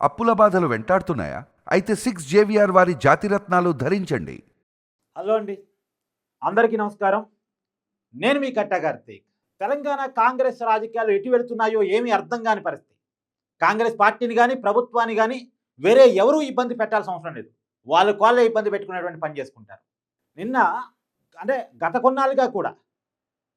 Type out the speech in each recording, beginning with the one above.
అప్పుల బాధలు వెంటాడుతున్నాయా? అయితే సిక్స్ జేవిఆర్ వారి జాతిరత్నాలు ధరించండి. హలో అండి. అందరికీ నమస్కారం. నేను మీ కట్టా కార్తీక్. తెలంగాణ కాంగ్రెస్ రాజకీయాలు ఎటు వెళుతున్నాయో ఏమీ అర్థం కాని పరిస్థితి. కాంగ్రెస్ పార్టీని కానీ ప్రభుత్వాన్ని కానీ వేరే ఎవరూ ఇబ్బంది పెట్టాల్సిన అవసరం లేదు. వాళ్ళు వాళ్ళే ఇబ్బంది పెట్టుకునేటువంటి పని చేసుకుంటారు. నిన్న అంటే గత కొన్నాళ్ళుగా కూడా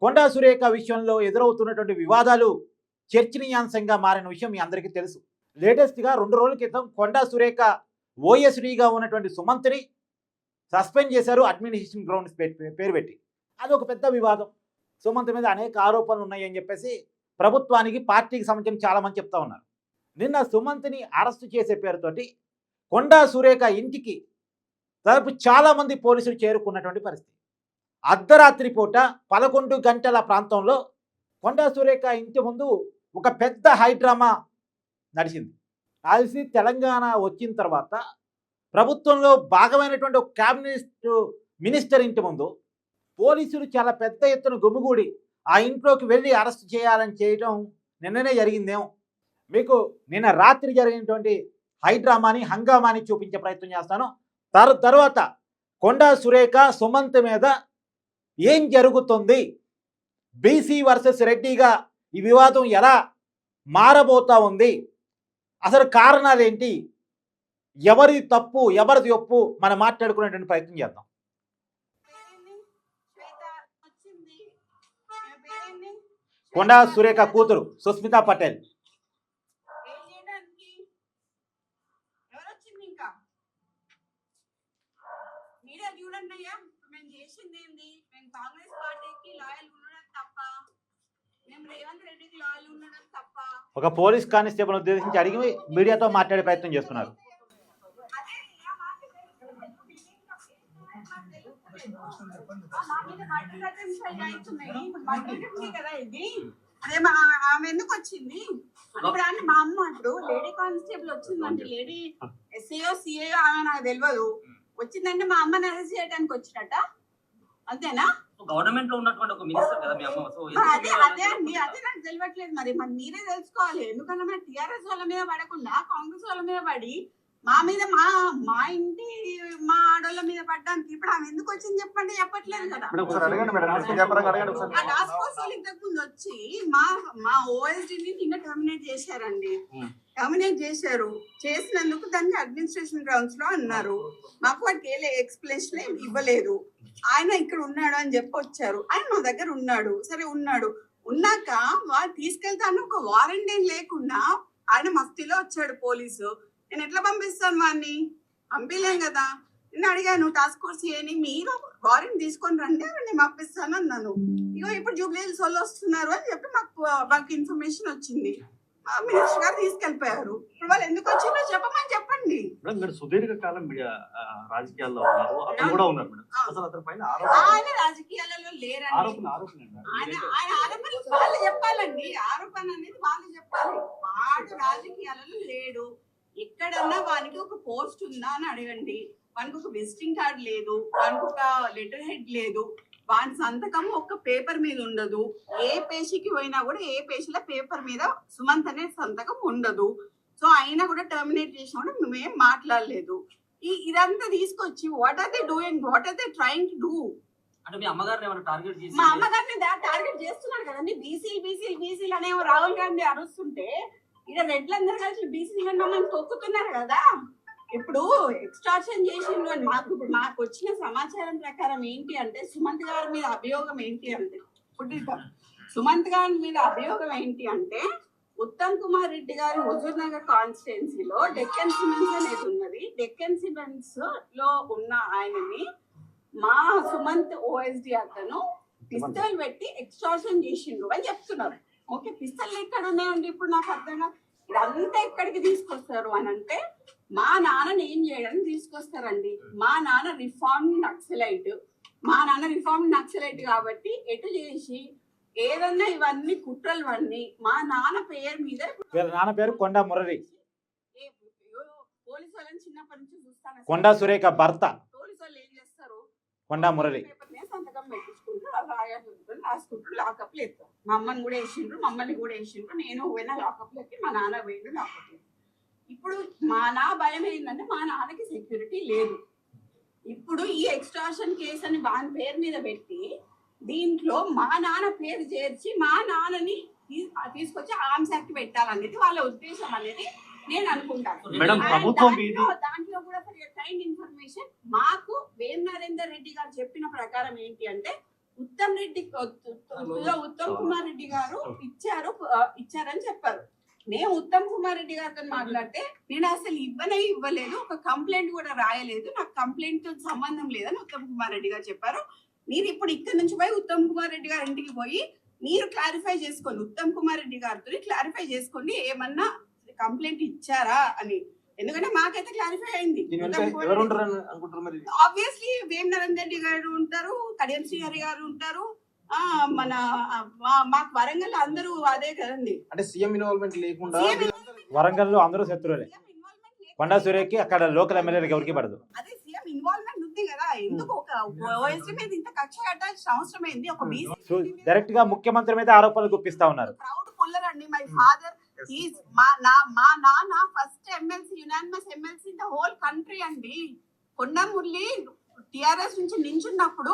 కొండా సురేఖ విషయంలో ఎదురవుతున్నటువంటి వివాదాలు చర్చనీయాంశంగా మారిన విషయం మీ అందరికీ తెలుసు. లేటెస్ట్గా రెండు రోజుల క్రితం కొండా సురేఖ ఓఎస్డీగా ఉన్నటువంటి సుమంత్ని సస్పెండ్ చేశారు అడ్మినిస్ట్రేషన్ గ్రౌండ్స్ పేరు పెట్టి. అది ఒక పెద్ద వివాదం. సుమంత్ మీద అనేక ఆరోపణలు ఉన్నాయని చెప్పేసి ప్రభుత్వానికి పార్టీకి సంబంధించిన చాలా మంది చెప్తా ఉన్నారు. నిన్న సుమంత్ని అరెస్టు చేసే పేరుతోటి కొండా సురేఖ ఇంటికి తరపు చాలా మంది పోలీసులు చేరుకున్నటువంటి పరిస్థితి. అర్ధరాత్రి పూట పదకొండు గంటల ప్రాంతంలో కొండా సురేఖ ఇంటి ముందు ఒక పెద్ద హైడ్రామా నడిచింది. కలిసి తెలంగాణ వచ్చిన తర్వాత ప్రభుత్వంలో భాగమైనటువంటి ఒక క్యాబినెట్ మినిస్టర్ ఇంటి ముందు పోలీసులు చాలా పెద్ద ఎత్తున గుమ్మిగూడి ఆ ఇంట్లోకి వెళ్ళి అరెస్ట్ చేయాలని చేయటం నిన్ననే జరిగిందేమో. మీకు నిన్న రాత్రి జరిగినటువంటి హైడ్రామాని హంగామాని చూపించే ప్రయత్నం చేస్తాను. తర్ తర్వాత కొండా సురేఖ సుమంత్ మీద ఏం జరుగుతుంది? బీసీ వర్సెస్ రెడ్డిగా ఈ వివాదం ఎలా మారబోతా ఉంది? అసలు కారణాలు ఏంటి? ఎవరిది తప్పు ఎవరిది ఒప్పు? మనం మాట్లాడుకునేటువంటి ప్రయత్నం చేద్దాం? కొండా సురేఖ కూతురు సుస్మితా పటేల్? ఎవరు కాంగ్రెస్ పార్టీకి లాయల్ ఉండడం మేము రేవంత్ రెడ్డికి లాయల్ ఉండడం తప్ప ఒక పోలీస్ కానిస్టేబుల్ ఉద్దేశించి అడిగి మీడియాతో మాట్లాడే ప్రయత్నం చేస్తున్నారు. ఆమె ఎందుకు వచ్చింది ఇప్పుడు అంటే మా అమ్మ ఇప్పుడు లేడీ కానిస్టేబుల్ వచ్చిందంటే లేడీ ఎస్ఏఓ సిఏఓ ఆమె నాకు తెలియదు వచ్చిందంటే మా అమ్మని అరెస్ట్ చేయడానికి వచ్చినట్ట? అంతేనా? గవర్నమెంట్లో ఉన్నటువంటి ఒక మినిస్టర్ కదా మీ అమ్మ. సో అదే అదే అండి అదే నాకు తెలియట్లేదు మరి. మరి మీరే తెలుసుకోవాలి. ఎందుకంటే మరి టిఆర్ఎస్ వాళ్ళ మీద పడకుండా కాంగ్రెస్ వాళ్ళ మీద పడి మా మీద మా మా ఇంటి మా ఆడోళ్ళ మీద పడ్డానికి ఇప్పుడు ఆమె ఎందుకు వచ్చింది చెప్పండి చెప్పట్లేదు కదా. ఆ టాస్క్ ఫోర్స్ వాళ్ళు ఇంతకు ముందు వచ్చి మా మా ఓఎస్డి ని నిన్న టర్మినేట్ చేశారండి. టర్మినేట్ చేశారు. చేసినందుకు దాన్ని అడ్మినిస్ట్రేషన్ గ్రౌండ్స్లో అన్నారు. మాకు వాటికి ఏ ఎక్స్ప్లెనేషన్ ఇవ్వలేదు. ఆయన ఇక్కడ ఉన్నాడు అని చెప్పి వచ్చారు. ఆయన మా దగ్గర ఉన్నాడు. సరే ఉన్నాడు. ఉన్నాక వాడు తీసుకెళ్తాను ఒక వారెంట్ ఏం లేకుండా ఆయన మస్తిలో వచ్చాడు పోలీసు. నేను ఎట్లా పంపిస్తాను వాడిని పంపించలేం కదా. నేను అడిగాను టాస్క్ ఫోర్స్ ఏని మీరు వారెంట్ తీసుకొని రండి నేను పంపిస్తాను అన్నాను. ఇగో ఇప్పుడు జూబ్లీ హిల్స్ వాళ్ళు వస్తున్నారు అని చెప్పి మాకు మాకు ఇన్ఫర్మేషన్ వచ్చింది. మినిస్టర్ గారు తీసుకెళ్ళిపోయారు ఇప్పుడు వాళ్ళు ఎందుకు వచ్చిందో చెప్పమని చెప్పండి. మేడం మీరు సుదీర్ఘ కాలం రాజకీయాల్లో ఉన్నారు. అతను కూడా ఉన్నారు మేడం. ఆ. అసలు అతని పైన ఆరోపణ ఆయన రాజకీయాలలో లేరండి. ఆరోపణ ఆరోపణ మేడం. ఆయన ఆయన ఆరోపణలు వాళ్ళు చెప్పాలండి. ఆరోపణ అనేది వాళ్ళు చెప్పాలి. వాడు రాజకీయాలలో లేడు. ఎక్కడన్నా వానికి ఒక పోస్ట్ ఉందా అని అడగండి. వానికి ఒక విజిటింగ్ కార్డ్ లేదు. వానికి ఒక లెటర్ హెడ్ లేదు. వాని సంతకం ఒక పేపర్ మీద ఉండదు. ఏ పేషీకి పోయినా కూడా ఏ పేషీలో పేపర్ మీద సుమంత్ అనే సంతకం ఉండదు. సో అయినా కూడా టర్మినేట్ చేసినా కూడా మేమేం మాట్లాడలేదు. ఈ ఇదంతా తీసుకొచ్చి what are they doing what are they trying to do అంటే మీ అమ్మగారిని ఏమైనా టార్గెట్ చేసి మా అమ్మగారిని టార్గెట్ చేస్తున్నారు కదండి బీసీలు బీసీలు బీసీలు అనే రాహుల్ గాంధీ అరుస్తుంటే ఇక్కడ రెడ్లందరూ కలిసి బీసీలు మమ్మల్ని తొక్కుతున్నారు కదా. ఇప్పుడు ఎక్స్ట్రాక్షన్ చేసిండ్రు అని మాకు ఇప్పుడు మాకు వచ్చిన సమాచారం ప్రకారం ఏంటి అంటే సుమంత్ గారి మీద అభియోగం ఏంటి అంటే ఇప్పుడు సుమంత్ గారి మీద అభియోగం ఏంటి అంటే ఉత్తమ్ కుమార్ రెడ్డి గారు హుజూర్ నగర్ కాన్స్టిట్యున్సీలో డెక్కన్ సిమెంట్స్ అనేది ఉన్నది. డెక్కన్ సిమెంట్స్లో ఉన్న ఆయనని మా సుమంత్ ఓఎస్డి అతను పిస్తల్ పెట్టి ఎక్స్ట్రాషన్ చేసిండు అని చెప్తున్నారు. ఓకే పిస్తల్ ఎక్కడ ఉన్నాయండి ఇప్పుడు నాకు అర్థం కాదు. ఇదంతా ఎక్కడికి తీసుకొస్తారు అని అంటే మా నాన్నని ఏం చేయడానికి తీసుకొస్తారండి. మా నాన్న రిఫార్మ్ నక్సలైట్. మా నాన్న రిఫార్మ్ నక్సలైట్ కాబట్టి ఎటు చేసి ఏదన్నా ఇవన్నీ కుట్రలు అన్నీ మా నాన్న పేరు మీద వీళ్ళ నాన్న పేరు కొండా మురళి. పోలీసు వాళ్ళని చిన్నప్పటి నుంచి చూస్తాను కొండా సురేఖ భర్త. పోలీసు వాళ్ళు ఏం చేస్తారు? కొండా మురళి. సంతకం పెట్టించుకుంటారు రాయాలి రాసుకుంటారు లాకప్లో ఎత్తారు మా అమ్మని కూడా వేసిండ్రు మమ్మల్ని కూడా వేసిండ్రు. నేను పోయినా లాకప్లోకి మా నాన్న పోయిండు లాకప్లో ఇప్పుడు మా నా భయం ఏంటంటే మా నాన్నకి సెక్యూరిటీ లేదు. ఇప్పుడు ఈ ఎక్స్ట్రాషన్ కేసు అని వాని పేరు మీద పెట్టి దీంట్లో మా నాన్న పేరు చేర్చి మా నాన్నని తీసుకొచ్చి ఆర్మ్స్ యాక్ట్ పెట్టాలనేది వాళ్ళ ఉద్దేశం అనేది నేను అనుకుంటాను మేడం, And ప్రభుత్వం దాంట్లో- కూడా కైండ్ ఇన్ఫర్మేషన్ మాకు వేం నరేందర్ రెడ్డి గారు చెప్పిన ప్రకారం ఏంటి అంటే ఉత్తమ్ రెడ్డి ఉత్తమ్ కుమార్ రెడ్డి గారు ఇచ్చారు ఇచ్చారని చెప్పారు. నేను ఉత్తమ్ కుమార్ రెడ్డి గారితో మాట్లాడితే నేను అసలు ఇవ్వనే ఇవ్వలేదు ఒక కంప్లైంట్ కూడా రాయలేదు నాకు కంప్లైంట్ సంబంధం లేదని ఉత్తమ్ కుమార్ రెడ్డి గారు చెప్పారు. మీరు ఇప్పుడు ఇక్కడ నుంచి పోయి ఉత్తమ్ కుమార్ రెడ్డి గారి ఇంటికి పోయి మీరు క్లారిఫై చేసుకోండి ఉత్తమ్ కుమార్ రెడ్డి గారితో క్లారిఫై చేసుకోండి ఏమన్నా కంప్లైంట్ ఇచ్చారా అని. ఎందుకంటే మాకైతే క్లారిఫై అయింది. ఆబ్వియస్లీ వేం నరేందర్ రెడ్డి గారు ఉంటారు కడియం శ్రీహరి గారు ఉంటారు మన మా- మాకు వరంగల్ అందరూ అదే కదండి. అంటే సీఎం ఇన్వాల్వ్మెంట్ లేకుండా CM వరంగల్లో అందరూ శత్రువులే. కొండా సూర్యకి అక్కడ లోకల్ ఎమ్మెల్యేలకు ఎవరికి పడదు. అదే సీఎం ఇన్వాల్వ్మెంట్ ఉంది కదా. ఎందుకు ఒక ఓఎస్టీ మీద ఇంత కక్ష కట్టాల్సిన అవసరం ఏంది? ఒక సో డైరెక్ట్గా ముఖ్యమంత్రి మీద ఆరోపణలు గుప్పిస్తా ఉన్నారు. ప్రౌడ్ పుల్లర్ అండి మై ఫాదర్ ఈజ్ మా నా మా నాన్న first MLC unanimous MLC in the whole country అండి. కొండమురళి టిఆర్ఎస్ నుంచి నించున్నప్పుడు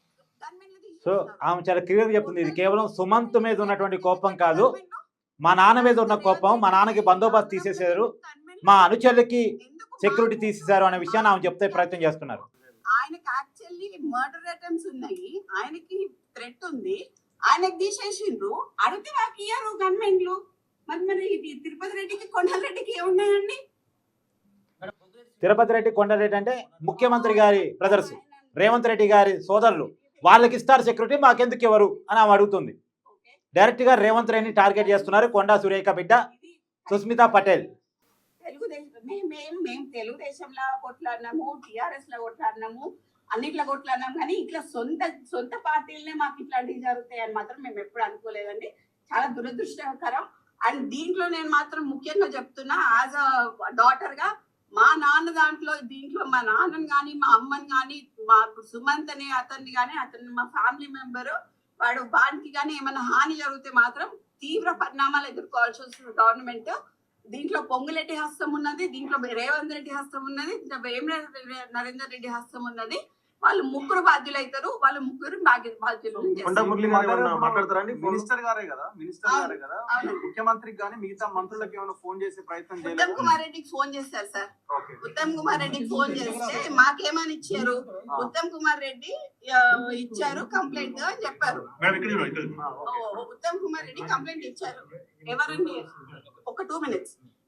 సో. ఆమె చాలా క్లియర్గా చెప్తుంది ఇది కేవలం సుమంత్ మీద ఉన్నటువంటి కోపం కాదు. మా నాన్న మీద ఉన్న కోపం మా నాన్నకి బందోబస్తు తీసేసారు మా అనుచరులకి సెక్యూరిటీ తీసేశారు అనే విషయాన్ని ఆమె చెప్తే ప్రయత్నం చేస్తున్నారు. ఆయనకి యాక్చువల్లీ మర్డర్ అటెంప్ట్స్ ఉన్నాయి. ఆయనకి థ్రెట్ ఉంది. ఆయనకి తీసేసిండ్రు. అడిగితే నాకు ఇయ్యారు గవర్నమెంట్లు. మరి మరి ఇది తిరుపతి రెడ్డికి కొండలరెడ్డికి ఏమున్నాయండి? తిరుపతి రెడ్డి కొండారెడ్డి అంటే ముఖ్యమంత్రి గారి బ్రదర్స్ రేవంత్ రెడ్డి గారి సోదరులు. వాళ్ళకి ఇస్తారు సెక్యూరిటీ మాకెందుకు ఎవరు అని ఆమె అడుగుతుంది. ఓకే. డైరెక్ట్గా రేవంత్ రెడ్డిని టార్గెట్ చేస్తున్నారు కొండా సురేఖ బిడ్డ సుస్మితా పటేల్. తెలుగుదేశం మేము మేము మేము తెలుగుదేశంలో కొట్లాడినాము టిఆర్ఎస్లో కొట్లాడినాము అన్నిట్లో కొట్లాడినాం కానీ ఇట్లా సొంత సొంత పార్టీలనే మాకు ఇట్లాంటివి జరుగుతాయి అని మాత్రం మేము ఎప్పుడు అనుకోలేదండి. చాలా దురదృష్టకరం. అండ్ దీంట్లో నేను మాత్రం ముఖ్యంగా చెప్తున్నా యాజ్ అ డాటర్గా మా నాన్న దాంట్లో దీంట్లో మా నాన్నని కానీ మా అమ్మని కానీ మా సుమంత్ అనే అతన్ని కానీ అతన్ని మా ఫ్యామిలీ మెంబర్ వాడు వానికి కానీ ఏమైనా హాని జరిగితే మాత్రం తీవ్ర పరిణామాలు ఎదుర్కోవాల్సి వస్తుంది గవర్నమెంట్ దీంట్లో పొంగులెడ్డి హస్తం ఉన్నది దీంట్లో రేవంత్ రెడ్డి హస్తం ఉన్నది దీంట్లో నరేంద్ర నరేందర్ రెడ్డి హస్తం ఉన్నది. వాళ్ళు ముగ్గురు బాధ్యులు అవుతారు వాళ్ళు ముగ్గురు బాధ్య- బాధ్యులు మినిస్టర్ గారే కదా? మినిస్టర్. గారే కదా? అవును. ముఖ్యమంత్రికి కానీ మిగతా మంత్రులకు ఏమైనా ఫోన్ చేసే ప్రయత్నం ఉత్తమ్ కుమార్ రెడ్డికి ఫోన్ చేశారు సార్. ఓకే. ఉత్తమ్ కుమార్ రెడ్డికి ఫోన్ చేస్తే మాకేమని ఇచ్చారు? ఉత్తమ్ కుమార్ రెడ్డి ఇచ్చారు కంప్లైంట్ అని చెప్పారు. ఉత్తమ్ కుమార్ రెడ్డి కంప్లైంట్ ఇచ్చారు. ఎవరండి? ఒక టూ మినిట్స్.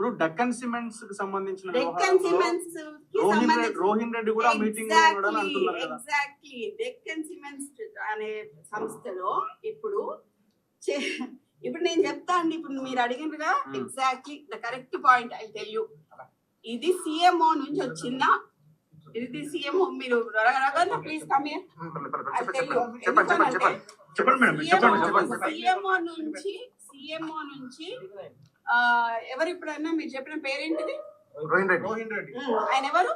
ఇప్పుడు డక్కన్ సిమెంట్స్కి సంబంధించిన డెక్కన్ సిమెంట్స్కి రోహిన్ రెడ్డి సంబంధించి రోహిన్ రెడ్డి కూడా మీటింగ్ అంటున్నారు కదా. ఎగ్జాక్ట్లీ డెక్కన్ సిమెంట్స్ అనే సంస్థలో ఇప్పుడు చే- ఇప్పుడు నేను చెప్తా అండి ఇప్పుడు మీరు అడిగినగా Hmm. Exactly the correct point I tell you ఇది సిఎంఓ నుంచి వచ్చిన ఇది సిఎంఓ మీరు ప్లీజ్ కమ్ హియర్ చెప్పండి. చెప్పండి చెప్పండి చెప్పండి చెప్పండి చెప్పండి మేడం చెప్పండి చెప్పండి సిఎంఓ నుంచి సిఎంఓ నుంచి ఎవరు ఇప్పుడన్నా మీరు చెప్పిన పేరేంటిది? రోహిన్ రెడ్డి. రోహిన్ రెడ్డి. ఆయన ఎవరు?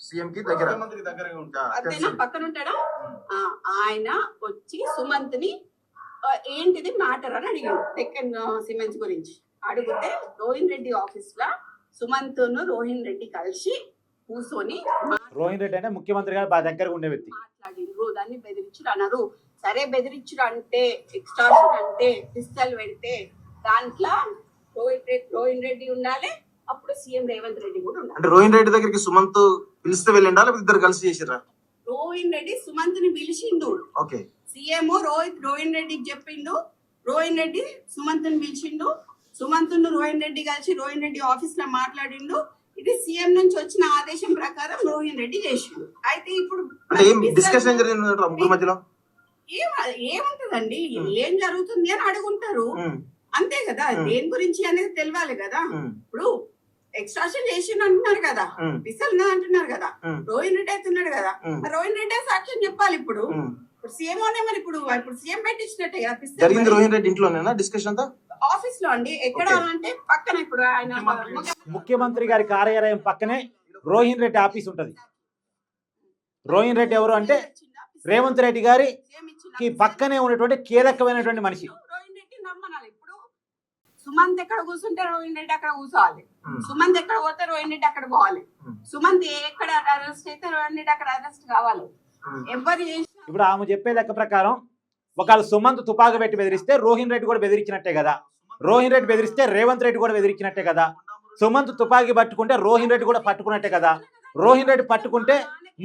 సీఎం కి దగ్గర ముఖ్యమంత్రి దగ్గరగా ఉంటా. పక్కన ఉంటాడా ఆ, ఆయన వచ్చి సుమంత్ని ఏంటిది మ్యాటర్ అని అడిగాడు. డెక్కన్ సిమెంట్స్ గురించి. అడిగితే రోహిన్ రెడ్డి ఆఫీస్లో సుమంత్ రోహిన్ రెడ్డి కలిసి కూర్చొని రోహిన్ రెడ్డి అంటే ముఖ్యమంత్రి గారు బాగా దగ్గరగా ఉండే వ్యక్తి. మాట్లాడిండ్రు. దాన్ని బెదిరించుడు అన్నారు సరే బెదిరించుడు అంటే ఎక్స్టార్షన్ అంటే పిస్తల్ పెడితే దాంట్లో రోహిన్ రెడ్డి రోహిన్ రెడ్డి ఉండాలి. అప్పుడు సీఎం రేవంత్ రెడ్డి కూడా ఉండాలి. అంటే రోహిన్ రెడ్డి దగ్గరికి సుమంత్ పిలిస్తే వెళ్ళిండా? లేకపోతే ఇద్దరు కలిసి చేసిరా రోహిన్ రెడ్డి సుమంత్ని పిలిచిండు. ఓకే. సీఎం రోహిత్ రోహిన్ రెడ్డికి చెప్పిండు. రోహిన్ రెడ్డి సుమంత్ని పిలిచిండు. సుమంత్ రోహిన్ రెడ్డి కలిసి రోహిన్ రెడ్డి ఆఫీస్లో మాట్లాడిండు. ఇది సీఎం నుంచి వచ్చిన ఆదేశం ప్రకారం రోహిన్ రెడ్డి చేసిండు. అయితే ఇప్పుడు డిస్కషన్ జరిగింది మధ్యలో? ఏం ఏముంటదండి. ఏం జరుగుతుంది అని అడుగుంటారు. అంతే కదా. దేని గురించి అనేది తెలియాలి కదా? ఇప్పుడు ఎక్స్ట్రాషన్ చేసిండు అంటున్నారు కదా. పిసల్ అంటున్నారు కదా. రోహిన్ రెడ్డి అవుతున్నాడు కదా. రోహిన్ రెడ్డి సాక్ష్యం చెప్పాలి ఇప్పుడు. ఇప్పుడు సీఎం అనే మరి ఇప్పుడు ఇప్పుడు సీఎం పెట్టించినట్టే కదా జరిగింది. రోహిన్ రెడ్డి ఇంట్లోనేనా డిస్కషన్ అంతా? ఆఫీస్లో అండి. ఎక్కడ. అంటే పక్కన ఇప్పుడు ఆయన ముఖ్యమంత్రి. గారి కార్యాలయం పక్కనే రోహిన్ రెడ్డి ఆఫీస్ ఉంటది. రోహిన్ రెడ్డి ఎవరు అంటే రేవంత్ రెడ్డి గారి పక్కనే ఉన్నటువంటి కీలకమైనటువంటి మనిషి రోహిన్ రెడ్డి నమ్మనాలి ఇప్పుడు సుమంత్ ఎక్కడ కూర్చుంటే రోహిన్ రెడ్డి అక్కడ కూర్చోవాలి. ఉమ్, సుమంత్ ఎక్కడ పోతే రోహిన్ రెడ్డి అక్కడ పోవాలి. Hmm. సుమంత్ ఎక్కడ అరెస్ట్ అయితే రోహిన్ రెడ్డి అక్కడ అరెస్ట్ కావాలి. ఉమ్. ఎవరు ఇప్పుడు ఆమె చెప్పే లెక్క ప్రకారం ఒకవేళ సుమంత్ తుపాకు పెట్టి బెదిరిస్తే రోహిన్ రెడ్డి కూడా బెదిరించినట్టే కదా. రోహిన్ రెడ్డి బెదిరిస్తే రేవంత్ రెడ్డి కూడా బెదిరించినట్టే కదా. సుమంత్ తుపాకీ పట్టుకుంటే రోహిన్ రెడ్డి కూడా పట్టుకున్నట్టే కదా. రోహిన్ రెడ్డి పట్టుకుంటే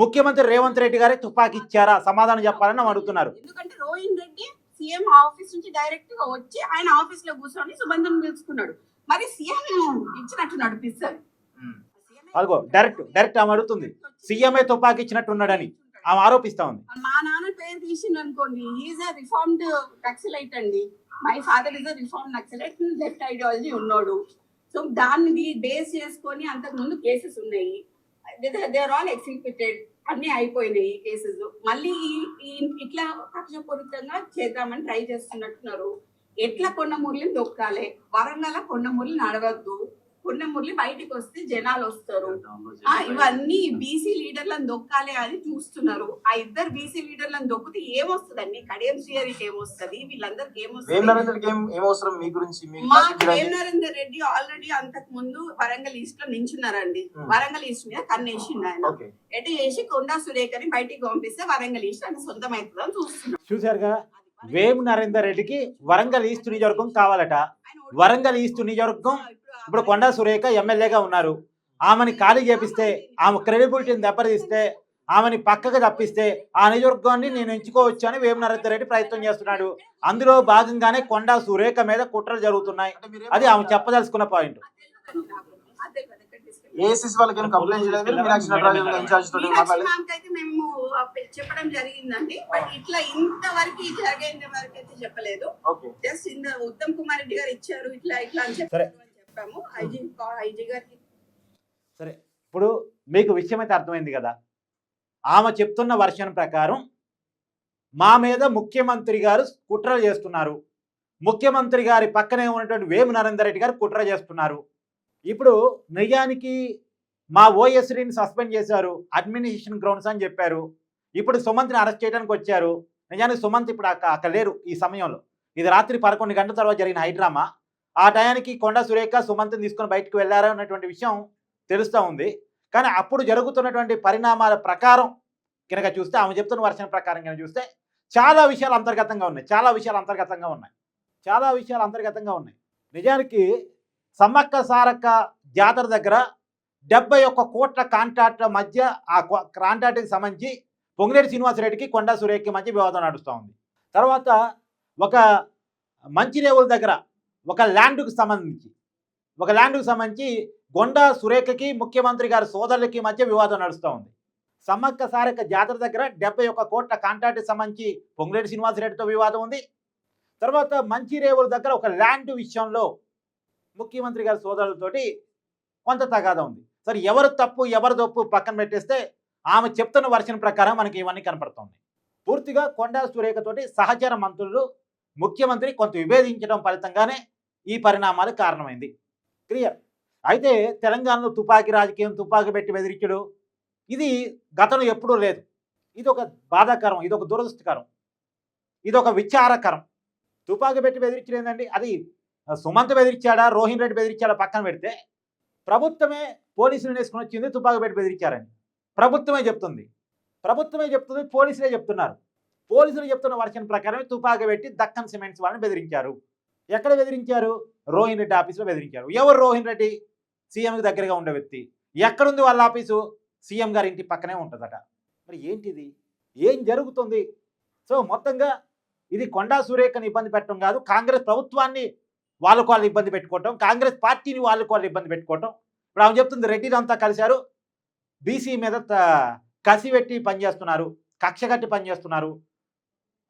ముఖ్యమంత్రి రేవంత్ రెడ్డి గారే తుపాకీ ఇచ్చారా? సమాధానం చెప్పాలని అడుగుతున్నారు. ఎందుకంటే రోహిన్ రెడ్డి సీఎం ఆఫీస్ నుంచి డైరెక్ట్గా వచ్చి ఆయన ఆఫీస్లో కూర్చొని సుబంధం పిలుచుకున్నాడు. మరి సీఎం ఇచ్చినట్టున్నాడు పిస్తల్ ఉమ్. అదిగో డైరెక్ట్ డైరెక్ట్ ఆమె అడుగుతుంది. సీఎంఏ తుపాకీ ఇచ్చినట్టున్నాడని ఆమె ఆరోపిస్తా ఉంది. మా నాన్న పేరు తీసిండు అనుకోండి ఈజ్ అ రిఫార్మ్డ్ నక్సలైట్ అండి. My father is a reform Naxalite left ideology ఉన్నాడు. సో దాన్ని బేస్ చేసుకొని అంతకు ముందు కేసెస్ ఉన్నాయి. దేర్ ఆల్ ఎక్సిక్యూటెడ్ అన్ని అయిపోయినాయి ఈ కేసెస్ మళ్ళీ ఈ- ఇట్లా కక్షపూరితంగా చేద్దామని ట్రై చేస్తున్నట్టున్నారు. ఎట్లా కొండ మురళిని దొక్కాలి? వరంగల్ కొండ మురళి నడవద్దు. కొండ మురళి బయటికి వస్తే జనాలు వస్తారు. ఆ, ఇవన్నీ బీసీ లీడర్లను దొక్కాలి అని చూస్తున్నారు. ఆ ఇద్దరు బీసీ లీడర్లను దొక్కితే ఏమొస్తుందండి? కడియం శ్రీహరికి ఏమొస్తుంది? వీళ్ళందరికి ఏమొస్తుంది? మీ గురించి? మా నరేందర్ రెడ్డి ఆల్రెడీ అంతకు ముందు వరంగల్ ఈస్ట్లో నించున్నారండి. వరంగల్ ఈస్ట్ మీద కన్నేసిండు ఆయన. ఎటు చేసి కొండా సురేఖని బయటికి పంపిస్తే వరంగల్ ఈస్ట్ ఆయన సొంతం అవుతుందని చూస్తున్నారు చూశారుగా వేము నరేందర్ రెడ్డికి వరంగల్ ఈస్ట్ నియోజకవర్గం కావాలట. వరంగల్ ఈస్ట్ నియోజకవర్గం ఇప్పుడు కొండా సురేఖ ఎమ్మెల్యేగా ఉన్నారు. ఆమెని ఖాళీ చేపిస్తే ఆమె క్రెడిబిలిటీని దెబ్బతీస్తే ఆమెని పక్కకు తప్పిస్తే ఆ నియోజకవర్గాన్ని నేను ఎంచుకోవచ్చు అని వేము నరేందర్ రెడ్డి ప్రయత్నం చేస్తున్నాడు. అందులో భాగంగానే కొండా సురేఖ మీద కుట్రలు జరుగుతున్నాయి. అది ఆమె చెప్పదలుచుకున్న పాయింట్. ఏఎస్ఎస్ వాళ్ళకి ఏం కంప్లైంట్ చేయలేదు మీరు మీనాక్షి నటరాజన్ ఇన్ఛార్జ్ తోటి మీనాక్షి మాట్లాడలేదు మ్యామ్కి అయితే మేము చెప్పడం జరిగిందండి. బట్ ఇట్లా ఇంతవరకు జరిగేంత వరకు అయితే చెప్పలేదు. ఓకే. జస్ట్ ఇంత ఉత్తమ్ కుమార్ రెడ్డి గారు ఇచ్చారు ఇట్లా ఇట్లా అని చెప్పారు. చెప్పాము. ఐజీ ఐజీ గారికి. సరే ఇప్పుడు మీకు విషయం అయితే అర్థమైంది కదా? ఆమె చెప్తున్న వర్షన్ ప్రకారం మా మీద ముఖ్యమంత్రి గారు కుట్ర చేస్తున్నారు. ముఖ్యమంత్రి గారి పక్కనే ఉన్నటువంటి వేము నరేందర్ రెడ్డి గారు కుట్ర చేస్తున్నారు. ఇప్పుడు నిజానికి మా ఓఎస్డీని సస్పెండ్ చేశారు. అడ్మినిస్ట్రేషన్ గ్రౌండ్స్ అని చెప్పారు. ఇప్పుడు సుమంత్ని అరెస్ట్ చేయడానికి వచ్చారు. నిజానికి సుమంత్ ఇప్పుడు అక్క అక్కడ లేరు ఈ సమయంలో. ఇది రాత్రి పదకొండు గంటల తర్వాత జరిగిన హైడ్రామా? ఆ టయానికి కొండ సురేఖ సుమంత్ని తీసుకొని బయటకు వెళ్ళారు అన్నటువంటి విషయం తెలుస్తూ ఉంది. కానీ అప్పుడు జరుగుతున్నటువంటి పరిణామాల ప్రకారం కనుక చూస్తే ఆమె చెప్తున్న వర్షం ప్రకారం కనుక చూస్తే చాలా విషయాలు అంతర్గతంగా ఉన్నాయి. చాలా విషయాలు అంతర్గతంగా ఉన్నాయి. చాలా విషయాలు అంతర్గతంగా ఉన్నాయి. నిజానికి సమ్మక్క సారక్క జాతర దగ్గర డెబ్బై ఒక్క కోట్ల కాంట్రాక్ట్ల మధ్య ఆ కొ- కాంట్రాక్ట్కి సంబంధించి పొంగిరెడ్డి శ్రీనివాసరెడ్డికి కొండా సురేఖ్కి మధ్య వివాదం నడుస్తూ ఉంది. తర్వాత ఒక మంచిరేవుల దగ్గర ఒక ల్యాండ్కు సంబంధించి. ఒక ల్యాండ్కు సంబంధించి గొండా సురేఖకి ముఖ్యమంత్రి గారి సోదరులకి మధ్య వివాదం నడుస్తూ ఉంది. సమ్మక్క సారక్క జాతర దగ్గర డెబ్బై ఒక్క కోట్ల కాంట్రాక్ట్కి సంబంధించి పొంగులేటి శ్రీనివాసరెడ్డితో వివాదం ఉంది. తర్వాత మంచిరేవుల దగ్గర ఒక ల్యాండ్ విషయంలో ముఖ్యమంత్రి గారి సోదరులతోటి కొంత తగాదా ఉంది. సరే ఎవరు తప్పు ఎవరు తప్పు పక్కన పెట్టేస్తే ఆమె చెప్తున్న వర్షన్ ప్రకారం మనకి ఇవన్నీ కనపడుతుంది. పూర్తిగా కొండా సురేఖతోటి సహచర మంత్రులు ముఖ్యమంత్రి కొంత విభేదించడం ఫలితంగానే ఈ పరిణామాలకు కారణమైంది. క్లియర్. అయితే తెలంగాణలో తుపాకీ రాజకీయం తుపాకీ పెట్టి బెదిరించడు ఇది గతంలో ఎప్పుడూ లేదు. ఇది ఒక బాధాకరం ఇది ఒక దురదృష్టకరం ఇది ఒక విచారకరం. తుపాకీ పెట్టి బెదిరించడం ఏంటండి అది సుమంత్ బెదిరించాడా? రోహిన్ రెడ్డి బెదిరించాడా? పక్కన పెడితే ప్రభుత్వమే పోలీసులు వేసుకుని వచ్చింది తుపాకు పెట్టి బెదిరించారని. ప్రభుత్వమే చెప్తుంది. ప్రభుత్వమే చెప్తుంది పోలీసులే చెప్తున్నారు. పోలీసులు చెప్తున్న వర్షన్ ప్రకారమే తుపాకు పెట్టి దక్కన్ సిమెంట్స్ వాళ్ళని బెదిరించారు. ఎక్కడ బెదిరించారు? రోహిన్ రెడ్డి ఆఫీస్లో బెదిరించారు. ఎవరు రోహిన్ రెడ్డి? సీఎంకి దగ్గరగా ఉండే వ్యక్తి. ఎక్కడుంది వాళ్ళ ఆఫీసు? సీఎం గారి ఇంటి పక్కనే ఉంటుందట. మరి ఏంటిది? ఏం జరుగుతుంది? సో మొత్తంగా ఇది కొండా సురేఖని ఇబ్బంది పెట్టడం కాదు. కాంగ్రెస్ ప్రభుత్వాన్ని వాళ్ళకు వాళ్ళు ఇబ్బంది పెట్టుకోవటం కాంగ్రెస్ పార్టీని వాళ్ళకు వాళ్ళు ఇబ్బంది పెట్టుకోవటం. ఇప్పుడు ఆమె చెప్తుంది రెడ్డిలు అంతా కలిశారు. బీసీ మీద కసి పెట్టి పనిచేస్తున్నారు. కక్ష కట్టి పనిచేస్తున్నారు.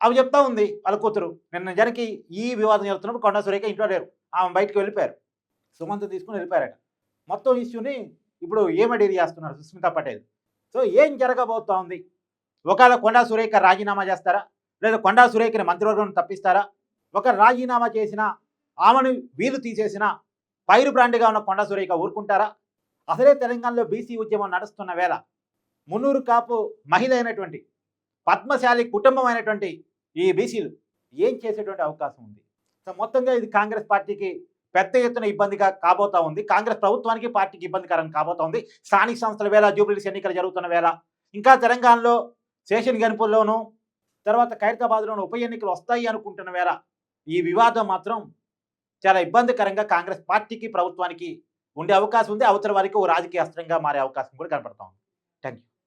అవి చెప్తా ఉంది వాళ్ళ కూతురు నిన్న నిజానికి ఈ వివాదం జరుగుతున్నప్పుడు కొండా సురేఖ ఇంట్లో లేరు. ఆమె బయటకు వెళ్ళిపోయారు. సుమంత్ తీసుకుని వెళ్ళిపోయారట. మొత్తం ఇష్యూని ఇప్పుడు ఏమడేది చేస్తున్నారు సుస్మితా పటేల్? సో ఏం జరగబోతా ఉంది? ఒకవేళ కొండా సురేఖ రాజీనామా చేస్తారా? లేదా కొండా సురేఖని మంత్రివర్గం తప్పిస్తారా? ఒక రాజీనామా చేసిన ఆమెను వీలు తీసేసిన పైరు బ్రాండ్గా ఉన్న కొండా సురేఖ ఊరుకుంటారా? అసలే తెలంగాణలో బీసీ ఉద్యమం నడుస్తున్న వేళ మున్నూరు కాపు మహిళ అయినటువంటి పద్మశాలి కుటుంబం అయినటువంటి ఈ బీసీలు ఏం చేసేటువంటి అవకాశం ఉంది? సో మొత్తంగా ఇది కాంగ్రెస్ పార్టీకి పెద్ద ఎత్తున ఇబ్బందిగా కాబోతా ఉంది. కాంగ్రెస్ ప్రభుత్వానికి పార్టీకి ఇబ్బందికరం కాబోతా ఉంది. స్థానిక సంస్థల వేళ జూబ్లీస్ ఎన్నికలు జరుగుతున్న వేళ. ఇంకా తెలంగాణలో శేషన్ గనుపుల్లోనూ తర్వాత ఖైరతాబాద్లోనూ ఉప ఎన్నికలు వస్తాయి అనుకుంటున్న వేళ ఈ వివాదం మాత్రం చాలా ఇబ్బందికరంగా కాంగ్రెస్ పార్టీకి ప్రభుత్వానికి ఉండే అవకాశం ఉంది. అవతల వారికి ఓ రాజకీయ అస్త్రంగా మారే అవకాశం కూడా కనపడతా ఉంది. Thank you